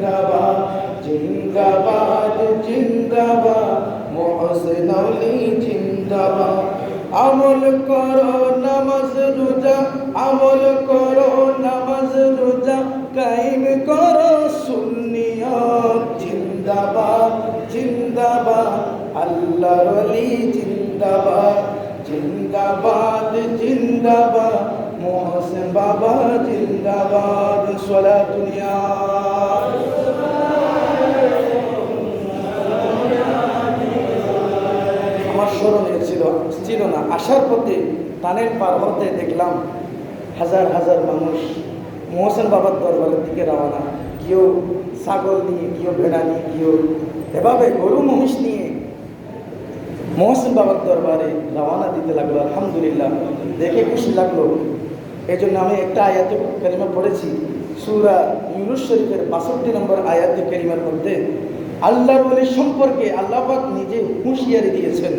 জিন্দাবাদ জিন্দাবাদ জিন্দাবাদ, মোহসেন আলী জিন্দাবাদ। আমল করো নামাজ, রোজা, আমল করো নামাজ, রোজা কায়েম করো সুন্নিয়ত। জিন্দাবাদ জিন্দাবাদ, আল্লাহর আলী জিন্দাবাদ। জিন্দাবাদ জিন্দাবাদ, মোহসেন বাবা জিন্দাবাদ। সোলা দুনিয়া। ছিল না। আসার পথে টানের পার হতে দেখলাম হাজার হাজার মানুষ মোহসেন বাবার দরবারের দিকে রওনা। কেউ ছাগল নিয়ে, কেউ ভেড়া নিয়ে, কেউ এভাবে গরু, মহিষ নিয়ে মহসিন বাবার দরবারে রওনা দিতে লাগল। আলহামদুলিল্লাহ, দেখে খুশি লাগল। এই জন্য আমি একটা আয়াতে কারিমা পড়েছি। সুরা ইউনুস শরীফের বাষট্টি নম্বর আয়াতে কারিমার মধ্যে আল্লাহ বলে সম্পর্কে আল্লাহ নিজে হুঁশিয়ারি দিয়েছেন।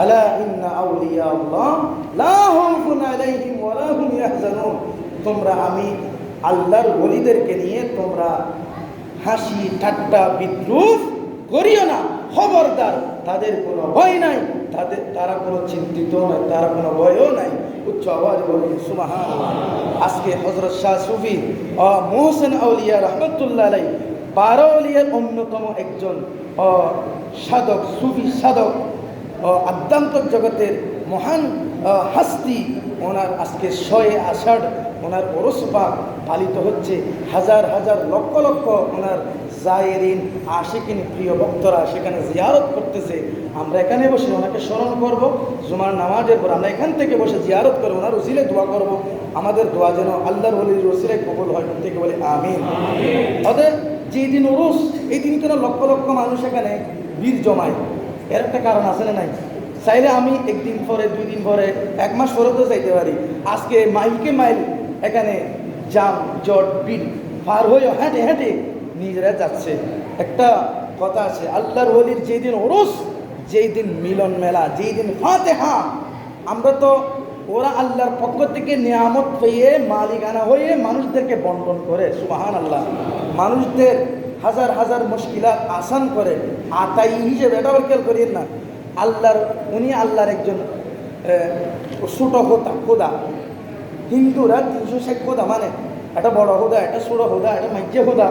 আলা ইন্না আউলিয়া আল্লাহ লা খাউফুন আলাইহিম ওয়া লা হুম ইয়াহজানুন। তোমরা আমি আল্লাহর ওলিদেরকে নিয়ে তোমরা হাসি, ঠাট্টা, বিদ্রুপ করিও না। খবরদার, তাদের কোনো ভয় নাই, তাদের, তারা কোনো চিন্তিত নয় তারা কোনো ভয়ও নাই। উচ্চ আওয়াজ বলুন সুমাহান আজকে হজরত শাহ সুফি ও মোহসেন আউলিয়া রহমতুল্লাহ আলাই বারো আলিয়ার অন্যতম একজন ও সাধক, সুফি সাধক আধ্যাত্মিক জগতের মহান হাস্তি ওনার আজকে শয়ে আষাঢ় ওনার ওরসপা পালিত হচ্ছে। হাজার হাজার লক্ষ লক্ষ ওনার জায়েরিন আশিকিন প্রিয় ভক্তরা সেখানে জিয়ারত করতেছে। আমরা এখানে বসে ওনাকে স্মরণ করব জুমার নামাজের পর আমরা এখান থেকে বসে জিয়ারত করে ওনার উসিলে দোয়া করব। আমাদের দোয়া যেন আল্লাহর হলির উসিলে কবুল হয় থেকে বলে আমিন। অতএব যেই দিন উরুস এই দিন কেন লক্ষ লক্ষ মানুষ এখানে বীর জমায়। এর একটা কারণ আছে না নাই? চাইলে আমি একদিন পরে দুই দিন পরে, এক মাস পরে তো চাইতে পারি। আজকে মাইলকে মাইল এখানে জাম, জট, বিল পার হয়ে হেঁটে হেঁটে নিজেরা যাচ্ছে। একটা কথা আছে, আল্লাহর হলির যেই দিন ওরস যেই দিন মিলন মেলা যেই দিন ফাতেহা, আমরা তো ওরা আল্লাহর পক্ষ থেকে নিয়ামত পেয়ে মালিকানা হয়ে মানুষদেরকে বন্টন করে সুবাহান আল্লাহ মানুষদের হাজার হাজার মুশকিলাত আসান করে আতাই হিসেবে এটা আবার খেয়াল করিয়েন না। আল্লাহর, উনি আল্লাহর একজন ছোট হোদা খোদা হিন্দুরা তিনশো ষাট খোদা মানে এটা বড় হোদা এটা ছোট হোদা এটা মাইজে হোদা।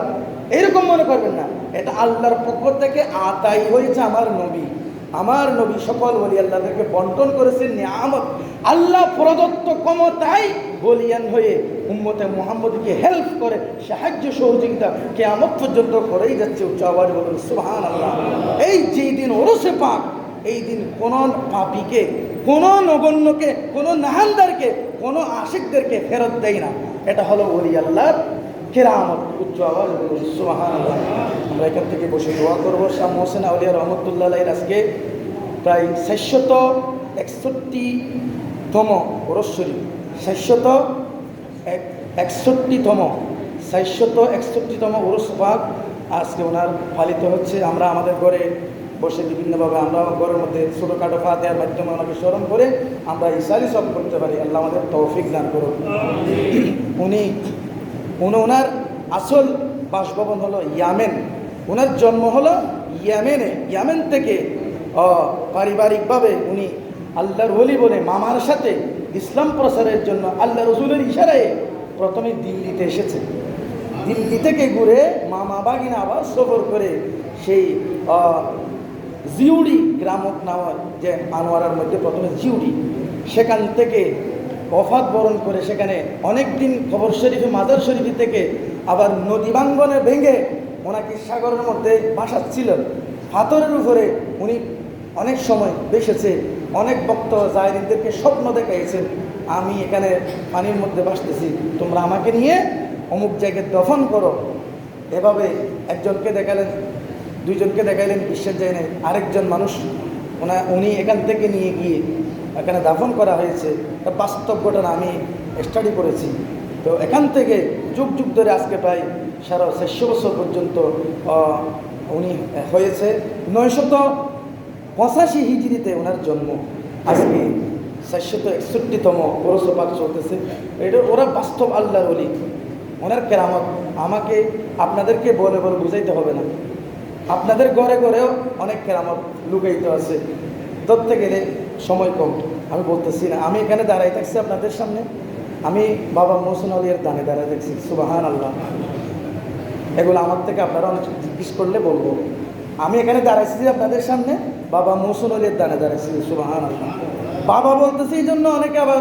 এরকম মনে করবেন না। এটা আল্লাহর পক্ষ থেকে আতাই হয়েছে আমার নবী। আমার নবী সকল বলি আল্লাহদেরকে বন্টন করেছেন নিয়ামত। আল্লাহ প্রদত্ত ক্ষমতায় বলিয়ান হয়ে উম্মতে মোহাম্মদকে হেল্প করে, সাহায্য সহযোগিতা কেয়ামত পর্যন্ত করেই যাচ্ছে উচ্চ আওয়াজ বলুন সুহান আল্লাহ এই যেই দিন ওরসে পাক এই দিন কোন পাপিকে, কোনো নগণ্যকে, কোনো নাহানদারকে, কোনো আশিকদেরকে ফেরত দেয় না। এটা হলো ওলি আল্লাহর কেরামত, উচ্চ আওয়াজ বলুন আমরা এখান থেকে বসে দোয়া করব। শাহ মোহসেন আউলিয়া রহমতুল্লাহ আজকে প্রায় ষাটশত একষট্টিতম ষাটশত এক, একষট্টিতম ষাটশত একষট্টিতম ওরস পাক আজকে ওনার পালিত হচ্ছে। আমরা আমাদের ঘরে বসে বিভিন্নভাবে আমরা ঘরের মধ্যে ছোটোখাটো ফাতেহার মাধ্যমে ওনাকে স্মরণ করে আমরা ইসারি সব করতে পারি। আল্লাহ আমাদের তৌফিক দান করুন। উনি উনি ওনার আসল বাসভবন হলো ইয়ামেন। ওনার জন্ম হলো ইয়ামেনে। ইয়ামেন থেকে পারিবারিকভাবে উনি আল্লাহর ওলি বলে মামার সাথে ইসলাম প্রসারের জন্য আল্লাহ রসুলের ইশারায় প্রথমে দিল্লিতে এসেছে। দিল্লি থেকে ঘুরে মামা বাগিনা আবার সফর করে সেই জিউড়ি গ্রামক নামার যে আনোয়ারার মধ্যে প্রথমে জিউড়ি। সেখান থেকে অফাত বরণ করে সেখানে অনেক দিন খবর শরীফে মাদার শরীফ থেকে আবার নদী বাঙ্গনে ভেঙে ওনাকে সাগরের মধ্যে ভাসাচ্ছিলেন। হাতরের উপরে উনি অনেক সময় বেসেছে অনেক বক্ত জায়রিনদেরকে স্বপ্ন দেখাইছেন, আমি এখানে পানির মধ্যে ভাসতেছি, তোমরা আমাকে নিয়ে অমুক জায়গায় দফন করো। এভাবে একজনকে দেখালেন, দুইজনকে দেখাইলেন বিশ্বের জায়গায় আরেকজন মানুষ ওনা উনি এখান থেকে নিয়ে গিয়ে এখানে দাফন করা হয়েছে। তা বাস্তব ঘটনা আমি স্টাডি করেছি। তো এখান থেকে যুগ যুগ ধরে আজকে প্রায় সারা চারশো বছর পর্যন্ত উনি হয়েছে। নয়শত পঁচাশি হিজড়িতে ওনার জন্ম। আজকে চারশত একষট্টিতম পৌরসভা চলতেছে। এটা ওরা বাস্তব আল্লাহর বলি ওনার কেরামত আমাকে আপনাদেরকে বলে বলে বুঝাইতে হবে না। আপনাদের ঘরে ঘরেও অনেক কেরামত লুকাইতে আছে। ধরতে গেলে সময় কম। আমি বলতেছি না, আমি এখানে দাঁড়াই থাকছি আপনাদের সামনে। আমি বাবা মোহসেন আলিয়ার দানে দাঁড়াই থাকছি সুবাহান আল্লাহ এগুলো আমার থেকে আপনারা অনেক জিজ্ঞেস করলে বলব। আমি এখানে দাঁড়াইছি যে আপনাদের সামনে, বাবা মোহসেন আলিয়ার দানে দাঁড়াইছি সুবাহান আল্লাহ বাবা বলতেছি এই জন্য অনেকে আবার